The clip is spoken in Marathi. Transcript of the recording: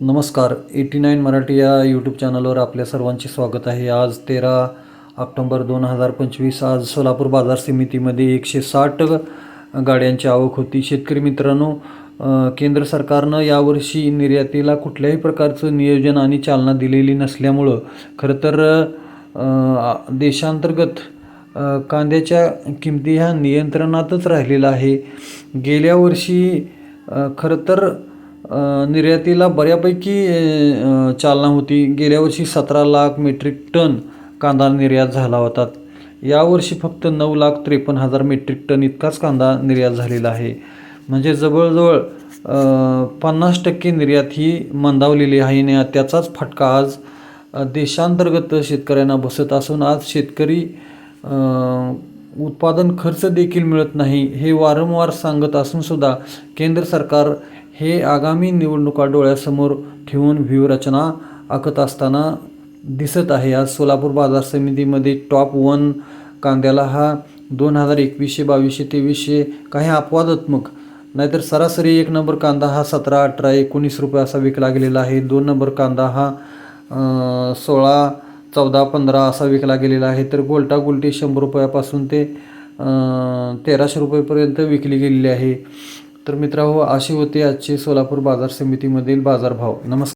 नमस्कार. एटी नाईन मराठी या यूट्यूब चॅनलवर आपल्या सर्वांचे स्वागत आहे. आज तेरा ऑक्टोंबर दोन हजार पंचवीस आज सोलापूर बाजार समितीमध्ये एकशे साठ गाड्यांची आवक होती. शेतकरी मित्रांनो केंद्र सरकारनं यावर्षी निर्यातीला कुठल्याही प्रकारचं नियोजन आणि चालना दिलेली नसल्यामुळं खरं तर देशांतर्गत कांद्याच्या किमती ह्या नियंत्रणातच राहिलेल्या आहे. गेल्या वर्षी खरं तर निर्यातीला बऱ्यापैकी चालना होती. गेल्या वर्षी सतरा लाख मेट्रिक टन कांदा निर्यात झाला होता. यावर्षी फक्त नऊ लाख त्रेपन्न हजार मेट्रिक टन इतकाच कांदा निर्यात झालेला आहे. म्हणजे जवळजवळ पन्नास टक्के निर्यात ही मंदावलेली आहे आणि त्याचाच फटका आज देशांतर्गत शेतकऱ्यांना बसत असून आज शेतकरी उत्पादन खर्च देखील मिळत नाही हे वारंवार सांगत असूनसुद्धा केंद्र सरकार हे आगामी निवडणुका डोळ्यासमोर ठेवून व्यूहरचना आखत असताना दिसत आहे. आज सोलापूर बाजार समितीमध्ये टॉप वन कांद्याला हा दोन हजार एकवीसशे बावीसशे तेवीसशे काही अपवादात्मक नाहीतर सरासरी एक नंबर कांदा हा सतरा अठरा एकोणीस रुपये असा विकला गेलेला आहे. दोन नंबर कांदा हा सोळा चौदा पंधरा असा विकला गेलेला आहे. तर गोलटा गुलटी शंभर रुपयापासून ते तेराशे रुपयेपर्यंत विकली गेलेली आहे. तर मित्रांनो अशी होती आजची सोलापूर बाजार समितीमधील बाजारभाव. नमस्कार.